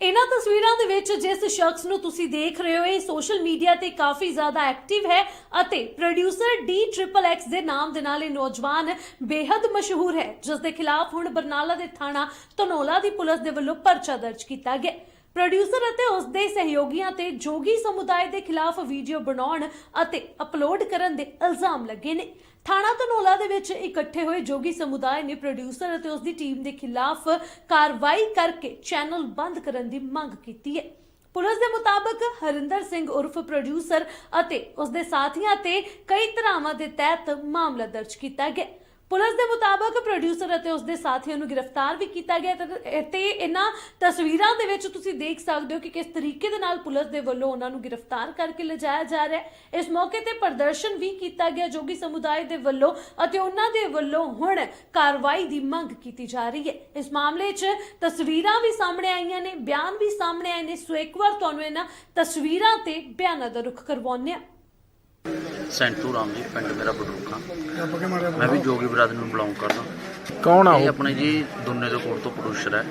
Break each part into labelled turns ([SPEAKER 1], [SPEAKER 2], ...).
[SPEAKER 1] ਇਹਨਾਂ ਤਸਵੀਰਾਂ ਦੇ ਵਿੱਚ ਜਿਸ ਸ਼ਖਸ ਨੂੰ ਤੁਸੀਂ ਦੇਖ ਰਹੇ ਹੋ, ਇਹ ਸੋਸ਼ਲ ਮੀਡੀਆ ਤੇ ਕਾਫੀ ਜ਼ਿਆਦਾ ਐਕਟਿਵ ਹੈ ਅਤੇ ਪ੍ਰੋਡਿਊਸਰ ਡੀ ਟ੍ਰਿਪਲ ਐਕਸ ਦੇ ਨਾਮ ਦੇ ਨਾਲ ਇਹ ਨੌਜਵਾਨ ਬੇहद ਮਸ਼ਹੂਰ ਹੈ ਜਿਸ ਦੇ ਖਿਲਾਫ ਹੁਣ ਬਰਨਾਲਾ ਦੇ ਥਾਣਾ ਧਨੌਲਾ ਦੀ ਪੁਲਿਸ ਦੇ ਵੱਲੋਂ ਪਰਚਾ ਦਰਜ ਕੀਤਾ ਗਿਆ। ਪ੍ਰੋਡਿਊਸਰ ਅਤੇ ਉਸ ਦੇ ਸਹਿਯੋਗੀਆਂ ਤੇ ਜੋਗੀ ਸਮੁਦਾਇ ਦੇ ਖਿਲਾਫ ਵੀਡੀਓ ਬਣਾਉਣ ਅਤੇ ਅਪਲੋਡ ਕਰਨ ਦੇ ਇਲਜ਼ਾਮ ਲੱਗੇ ਨੇ। ਥਾਣਾ ਧਨੌਲਾ ਦੇ ਵਿੱਚ ਇਕੱਠੇ ਹੋਏ ਜੋਗੀ ਸਮੁਦਾਇ ਨੇ ਪ੍ਰੋਡਿਊਸਰ ਅਤੇ ਉਸ ਦੀ ਟੀਮ ਦੇ ਖਿਲਾਫ ਕਾਰਵਾਈ ਕਰਕੇ ਚੈਨਲ ਬੰਦ ਕਰਨ ਦੀ ਮੰਗ ਕੀਤੀ ਹੈ। ਪੁਲਿਸ ਦੇ ਮੁਤਾਬਕ ਹਰਿੰਦਰ ਸਿੰਘ ਉਰਫ ਪ੍ਰੋਡਿਊਸਰ ਅਤੇ ਉਸ ਦੇ ਸਾਥੀਆਂ ਤੇ ਕਈ ਧਾਰਾਵਾਂ ਦੇ ਤਹਿਤ ਮਾਮਲਾ ਦਰਜ ਕੀਤਾ ਗਿਆ। ਪੁਲਿਸ ਦੇ ਮੁਤਾਬਕ ਪ੍ਰੋਡਿਊਸਰ ਅਤੇ ਉਸਦੇ ਸਾਥੀਆਂ ਨੂੰ ਗ੍ਰਿਫਤਾਰ ਵੀ ਕੀਤਾ ਗਿਆ ਤੇ- ਤੇ ਇਹਨਾਂ ਤਸਵੀਰਾਂ ਦੇ ਵਿੱਚ ਤੁਸੀਂ ਦੇਖ ਸਕਦੇ ਹੋ ਕਿ ਕਿਸ ਤਰੀਕੇ ਦੇ ਨਾਲ ਪੁਲਿਸ ਦੇ ਵੱਲੋਂ ਉਹਨਾਂ ਨੂੰ ਗ੍ਰਿਫਤਾਰ ਕਰਕੇ ਲਿਜਾਇਆ ਜਾ ਰਿਹਾ ਹੈ। ਇਸ ਮੌਕੇ ਤੇ ਪ੍ਰਦਰਸ਼ਨ ਵੀ ਕੀਤਾ ਗਿਆ ਜੋਗੀ ਸਮੁਦਾਇ ਦੇ ਵੱਲੋਂ ਅਤੇ ਉਹਨਾਂ ਦੇ ਵੱਲੋਂ ਹੁਣ ਕਾਰਵਾਈ ਦੀ ਮੰਗ ਕੀਤੀ ਜਾ ਰਹੀ ਹੈ। ਇਸ ਮਾਮਲੇ 'ਚ ਤਸਵੀਰਾਂ ਵੀ ਸਾਹਮਣੇ ਆਈਆਂ ਨੇ, ਬਿਆਨ ਵੀ ਸਾਹਮਣੇ ਆਏ ਨੇ। ਸੋ ਇੱਕ ਵਾਰ ਤੁਹਾਨੂੰ ਇਹਨਾਂ ਤਸਵੀਰਾਂ ਤੇ ਬਿਆਨਾਂ ਦਾ ਰੁਖ ਕਰਵਾਉਂਦੇ ਹਾਂ।
[SPEAKER 2] ਸੈਂਟੂ ਰਾਮ ਜੀ ਪਿੰਡ ਮੇਰਾ ਬਡਰੂਖਾ ਮੈਂ ਵੀ ਜੋਗੀ ਬਰਾਦਰੀ ਨੂੰ ਬਿਲੋਂਗ ਕਰਦਾ।
[SPEAKER 3] ਕੌਣ ਆ
[SPEAKER 2] ਇਹ
[SPEAKER 3] ਉਹ
[SPEAKER 2] ਆਪਣੇ ਜੀ ਦੁੰਨੇ ਦੇ ਕੋਲ ਤੋਂ ਪ੍ਰੋਡਿਊਸਰ ਹੈ।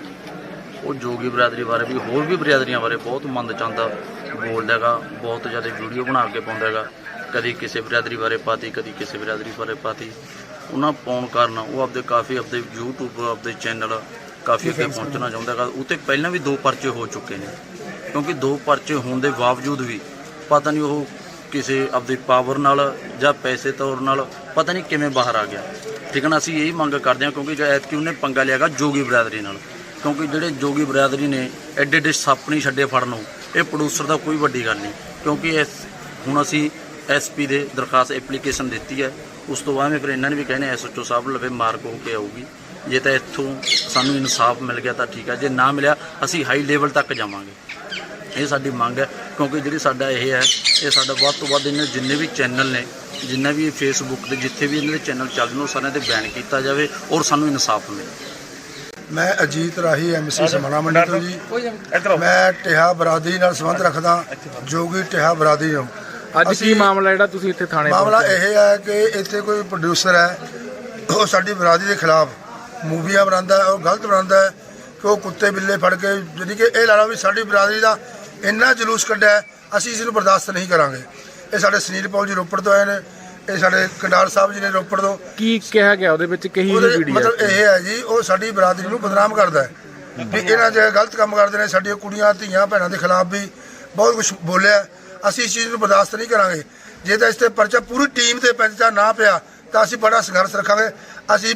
[SPEAKER 2] ਉਹ ਜੋਗੀ ਬਰਾਦਰੀ ਬਾਰੇ ਵੀ ਹੋਰ ਵੀ ਬਰਾਦਰੀਆਂ ਬਾਰੇ ਬਹੁਤ ਮੰਦ ਚੰਦਾ ਬੋਲਦਾ ਹੈਗਾ। ਬਹੁਤ ਜ਼ਿਆਦਾ ਵੀਡੀਓ ਬਣਾ ਕੇ ਪਾਉਂਦਾ ਹੈਗਾ। ਕਦੀ ਕਿਸੇ ਬਰਾਦਰੀ ਬਾਰੇ ਪਾਤੀ ਕਦੀ ਕਿਸੇ ਬਰਾਦਰੀ ਬਾਰੇ ਪਾਤੀ। ਉਹਨਾਂ ਪਾਉਣ ਕਾਰਨ ਉਹ ਆਪਦੇ ਕਾਫੀ ਆਪਦੇ YouTube ਆਪਦੇ ਚੈਨਲ ਕਾਫੀ ਅੱਗੇ ਪਹੁੰਚਣਾ ਚਾਹੁੰਦਾ ਹੈਗਾ। ਉਹ 'ਤੇ ਪਹਿਲਾਂ ਵੀ ਦੋ ਪਰਚੇ ਹੋ ਚੁੱਕੇ ਨੇ। ਕਿਉਂਕਿ ਦੋ ਪਰਚੇ ਹੋਣ ਦੇ ਬਾਵਜੂਦ ਵੀ ਪਤਾ ਨਹੀਂ ਉਹ ਕਿਸੇ ਆਪਦੀ ਪਾਵਰ ਨਾਲ ਜਾਂ ਪੈਸੇ ਤੌਰ ਨਾਲ ਪਤਾ ਨਹੀਂ ਕਿਵੇਂ ਬਾਹਰ ਆ ਗਿਆ। ਠੀਕ ਹੈ ਨਾ? ਅਸੀਂ ਇਹੀ ਮੰਗ ਕਰਦੇ ਹਾਂ ਕਿਉਂਕਿ ਜੇ ਕਿ ਉਹਨੇ ਪੰਗਾ ਲਿਆਗਾ ਜੋਗੀ ਬਰਾਦਰੀ ਨਾਲ। ਕਿਉਂਕਿ ਜਿਹੜੇ ਜੋਗੀ ਬਰਾਦਰੀ ਨੇ ਐਡੇ ਐਡੇ ਸੱਪ ਨਹੀਂ ਛੱਡੇ ਫੜਨ ਨੂੰ, ਇਹ ਪ੍ਰੋਡਿਊਸਰ ਦਾ ਕੋਈ ਵੱਡੀ ਗੱਲ ਨਹੀਂ। ਕਿਉਂਕਿ ਇਸ ਹੁਣ ਅਸੀਂ ਐਸਪੀ ਦੇ ਦਰਖਾਸਤ ਐਪਲੀਕੇਸ਼ਨ ਦਿੱਤੀ ਹੈ। ਉਸ ਤੋਂ ਬਾਅਦ ਮੈਂ ਫਿਰ ਇਹਨਾਂ ਨੇ ਵੀ ਕਹਿੰਦੇ ਐਸਓਚਓ ਸਾਹਿਬ ਲਵੇ ਮਾਰਕ ਹੋ ਕੇ ਆਊਗੀ। ਜੇ ਤਾਂ ਇੱਥੋਂ ਸਾਨੂੰ ਇਨਸਾਫ ਮਿਲ ਗਿਆ ਤਾਂ ਠੀਕ ਹੈ। ਜੇ ਨਾ ਮਿਲਿਆ, ਅਸੀਂ ਹਾਈ ਲੈਵਲ ਤੱਕ ਜਾਵਾਂਗੇ। ਇਹ ਸਾਡੀ ਮੰਗ ਹੈ। ਕਿਉਂਕਿ ਜਿਹੜੀ ਸਾਡਾ ਇਹ ਹੈ ਇਹ ਸਾਡਾ ਵੱਧ ਤੋਂ ਵੱਧ ਇਹਨਾਂ ਜਿੰਨੇ ਵੀ ਚੈਨਲ ਨੇ ਜਿੰਨਾ ਵੀ ਫੇਸਬੁੱਕ ਤੇ ਜਿੱਥੇ ਵੀ ਇਹਨਾਂ ਦੇ ਚੈਨਲ ਚੱਲਦੇ ਨੇ ਉਹ ਸਾਰਿਆਂ ਤੇ ਬੈਨ ਕੀਤਾ ਜਾਵੇ ਔਰ ਸਾਨੂੰ ਇਨਸਾਫ ਮਿਲੇ।
[SPEAKER 4] ਮੈਂ ਅਜੀਤ ਰਾਹੀ ਐਮਸੀ ਸਮਾਣਾ ਮੰਡੀ ਤੋਂ ਜੀ। ਮੈਂ ਟਿਹਾ ਬਰਾਦਰੀ ਨਾਲ ਸੰਬੰਧ ਰੱਖਦਾ ਜੋਗੀ ਟਿਹਾ ਬਰਾਦਰੀ ਨੂੰ
[SPEAKER 3] ਅੱਜ ਕੀ ਮਾਮਲਾ ਜਿਹੜਾ ਤੁਸੀਂ ਇੱਥੇ ਥਾਣੇ
[SPEAKER 4] ਮਾਮਲਾ? ਇਹ ਹੈ ਕਿ ਇੱਥੇ ਕੋਈ ਪ੍ਰੋਡਿਊਸਰ ਹੈ ਉਹ ਸਾਡੀ ਬਰਾਦਰੀ ਦੇ ਖਿਲਾਫ ਮੂਵੀਆਂ ਬਣਾਉਂਦਾ ਹੈ ਉਹ ਗਲਤ ਬਣਾਉਂਦਾ ਹੈ ਕਿ ਉਹ ਕੁੱਤੇ ਬਿੱਲੇ ਫੜ ਕੇ ਜਿਹੜੀ ਕਿ ਇਹ ਲਾ ਲਓ ਵੀ ਸਾਡੀ ਬਰਾਦਰੀ ਦਾ ਇੰਨਾ ਜਲੂਸ ਕੱਢਿਆ ਅਸੀਂ ਇਸ ਨੂੰ ਬਰਦਾਸ਼ਤ ਨਹੀਂ ਕਰਾਂਗੇ। ਇਹ ਸਾਡੇ ਸੁਨੀਲ ਪੌਲ ਜੀ ਰੋਪੜ ਤੋਂ ਆਏ ਨੇ ਇਹ ਸਾਡੇ ਕੰਡਾਰ ਸਾਹਿਬ ਜੀ ਨੇ ਰੋਪੜ ਤੋਂ।
[SPEAKER 3] ਕੀ ਕਿਹਾ ਗਿਆ ਉਹਦੇ ਵਿੱਚ ਕਹੀ
[SPEAKER 4] ਉਹਦੇ
[SPEAKER 3] ਵੀਡੀਓ
[SPEAKER 4] ਮਤਲਬ ਇਹ ਹੈ ਜੀ ਉਹ ਸਾਡੀ ਬਰਾਦਰੀ ਨੂੰ ਬਦਨਾਮ ਕਰਦਾ ਹੈ। ਵੀ ਇਹਨਾਂ ਜੇ ਗਲਤ ਕੰਮ ਕਰਦੇ ਨੇ ਸਾਡੀਆਂ ਕੁੜੀਆਂ ਧੀਆਂ ਭੈਣਾਂ ਦੇ ਖਿਲਾਫ ਵੀ ਬਹੁਤ ਕੁਝ ਬੋਲਿਆ ਅਸੀਂ ਇਸ ਚੀਜ਼ ਨੂੰ ਬਰਦਾਸ਼ਤ ਨਹੀਂ ਕਰਾਂਗੇ। ਜੇ ਤਾਂ ਇਸ ਤੇ ਪਰਚਾ ਪੂਰੀ ਟੀਮ ਤੇ ਪਰਚਾ ਨਾ ਪਿਆ ਤਾਂ ਅਸੀਂ ਬੜਾ ਸੰਘਰਸ਼ ਰੱਖਾਂਗੇ। ਅਸੀਂ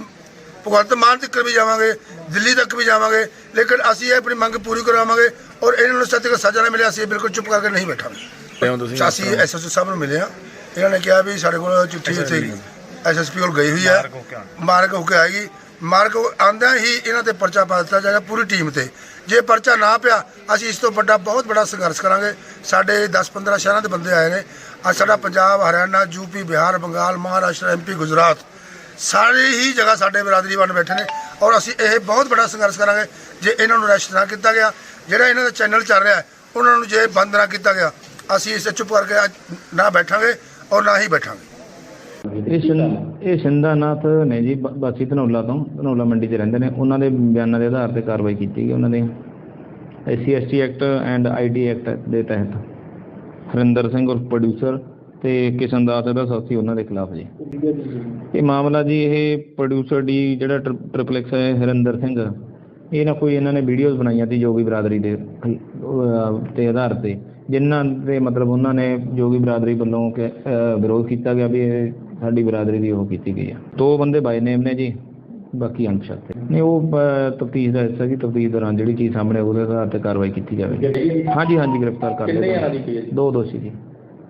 [SPEAKER 4] ਭਗਵੰਤ ਮਾਨ ਤੱਕ ਵੀ ਜਾਵਾਂਗੇ ਦਿੱਲੀ ਤੱਕ ਵੀ ਜਾਵਾਂਗੇ ਲੇਕਿਨ ਅਸੀਂ ਇਹ ਆਪਣੀ ਮੰਗ ਪੂਰੀ ਕਰਾਵਾਂਗੇ ਔਰ ਇਹਨਾਂ ਨੂੰ ਸੱਚ ਸਜ਼ਾ ਨਾ ਮਿਲੇ ਅਸੀਂ ਬਿਲਕੁਲ ਚੁੱਪ ਕਰਕੇ ਨਹੀਂ ਬੈਠਾਂਗੇ। ਚਾਸੀ ਐਸਐਸਓ ਸਾਹਿਬ ਨੂੰ ਮਿਲੇ ਆ ਇਹਨਾਂ ਨੇ ਕਿਹਾ ਵੀ ਸਾਡੇ ਕੋਲ ਚਿੱਠੀ ਉੱਥੇ ਐਸਐਸਪੀ ਕੋਲ ਗਈ ਹੋਈ ਹੈ। ਮਾਰਕ ਹੋ ਕੇ ਆਏਗੀ। ਮਾਰਕ ਆਂਦਿਆਂ ਹੀ ਇਹਨਾਂ ਤੇ ਪਰਚਾ ਪਾ ਦਿੱਤਾ ਜਾਏਗਾ ਪੂਰੀ ਟੀਮ ਤੇ। ਜੇ ਪਰਚਾ ਨਾ ਪਿਆ ਅਸੀਂ ਇਸ ਤੋਂ ਵੱਡਾ ਬਹੁਤ ਵੱਡਾ ਸੰਘਰਸ਼ ਕਰਾਂਗੇ। ਸਾਡੇ 10-15 ਸ਼ਹਿਰਾਂ ਦੇ ਬੰਦੇ ਆਏ ਨੇ। ਅੱਜ ਸਾਡਾ ਪੰਜਾਬ ਹਰਿਆਣਾ ਯੂਪੀ ਬਿਹਾਰ ਬੰਗਾਲ ਮਹਾਰਾਸ਼ਟਰ ਐਮਪੀ ਗੁਜਰਾਤ ਸਾਰੀ ਹੀ ਜਗ੍ਹਾ ਸਾਡੇ ਬਰਾਦਰੀ ਬਣ ਬੈਠੇ ਨੇ ਔਰ ਅਸੀਂ ਇਹ ਬਹੁਤ ਵੱਡਾ ਸੰਘਰਸ਼ ਕਰਾਂਗੇ ਜੇ ਇਹਨਾਂ ਨੂੰ ਅਰੈਸਟ ਨਾ ਕੀਤਾ ਗਿਆ। ਜਿਹੜਾ ਇਹਨਾਂ ਦਾ ਚੈਨਲ ਚੱਲ ਰਿਹਾ ਉਹਨਾਂ ਨੂੰ ਜੇ ਬੰਦ ਨਾ ਕੀਤਾ ਗਿਆ, ਅਸੀਂ ਇਸ ਤੇ ਚੁੱਪ ਕਰਕੇ ਅੱਜ ਨਾ ਬੈਠਾਂਗੇ ਔਰ ਨਾ ਹੀ ਬੈਠਾਂਗੇ।
[SPEAKER 5] ਇਹ ਸ਼ਿੰ- ਇਹ ਸ਼ਿੰਦਾ ਨਾਥ ਨੇ ਜੀ, ਬ- ਵਾਸੀ ਧਨੌਲਾ ਤੋਂ, ਧਨੌਲਾ ਮੰਡੀ 'ਚ ਰਹਿੰਦੇ ਨੇ। ਉਹਨਾਂ ਦੇ ਬਿਆਨਾਂ ਦੇ ਆਧਾਰ ਤੇ ਕਾਰਵਾਈ ਕੀਤੀ ਗਈ ਉਹਨਾਂ ਦੇ। SC ST act and ID act ਦੇ ਤਹਿਤ। ਹਰਿੰਦਰ ਸਿੰਘ ਉਰਫ ਪ੍ਰੋਡਿਊਸਰ ਤੇ ਕਿਸ਼ਨ ਦਾਸ ਇਹਦਾ ਸਾਥੀ ਉਹਨਾਂ ਦੇ ਖਿਲਾਫ ਜੀ। ਇਹ ਮਾਮਲਾ ਜੀ ਇਹ ਪ੍ਰੋਡਿਊਸਰ ਦੀ ਜਿਹੜਾ ਟ੍ਰਿਪਲੈਕਸ ਹੈ ਹਰਿੰਦਰ ਸਿੰਘ। ਇਹ ਨਾ ਕੋਈ ਇਹਨਾਂ ਨੇ ਵੀਡੀਓਜ਼ ਬਣਾਈਆਂ ਸੀ ਜੋਗੀ ਬਰਾਦਰੀ ਦੇ ਤੇ ਆਧਾਰ ਤੇ। ਜਿਨ੍ਹਾਂ ਦੇ ਮਤਲਬ ਉਹਨਾਂ ਨੇ ਜੋਗੀ ਬਰਾਦਰੀ ਵੱਲੋਂ ਕਿ ਵਿਰੋਧ ਕੀਤਾ ਗਿਆ ਵੀ ਇਹ ਸਾਡੀ ਬਰਾਦਰੀ ਦੀ ਉਹ ਕੀਤੀ ਗਈ ਆ। ਦੋ ਬੰਦੇ ਬਾਈ ਨੇਮ ਨੇ ਜੀ ਬਾਕੀ ਅਣਪਛਾਤੇ। ਨਹੀਂ ਉਹ ਤਫਤੀਸ਼ ਦਾ ਹਿੱਸਾ ਜੀ ਤਫਤੀਸ਼ ਦੌਰਾਨ ਜਿਹੜੀ ਚੀਜ਼ ਸਾਹਮਣੇ ਉਹਦੇ ਆਧਾਰ ਤੇ ਕਾਰਵਾਈ ਕੀਤੀ ਜਾਵੇਗੀ। ਹਾਂਜੀ ਹਾਂਜੀ ਗ੍ਰਿਫਤਾਰ ਕਰ ਲਿਆ ਦੋ ਦੋਸ਼ੀ ਜੀ।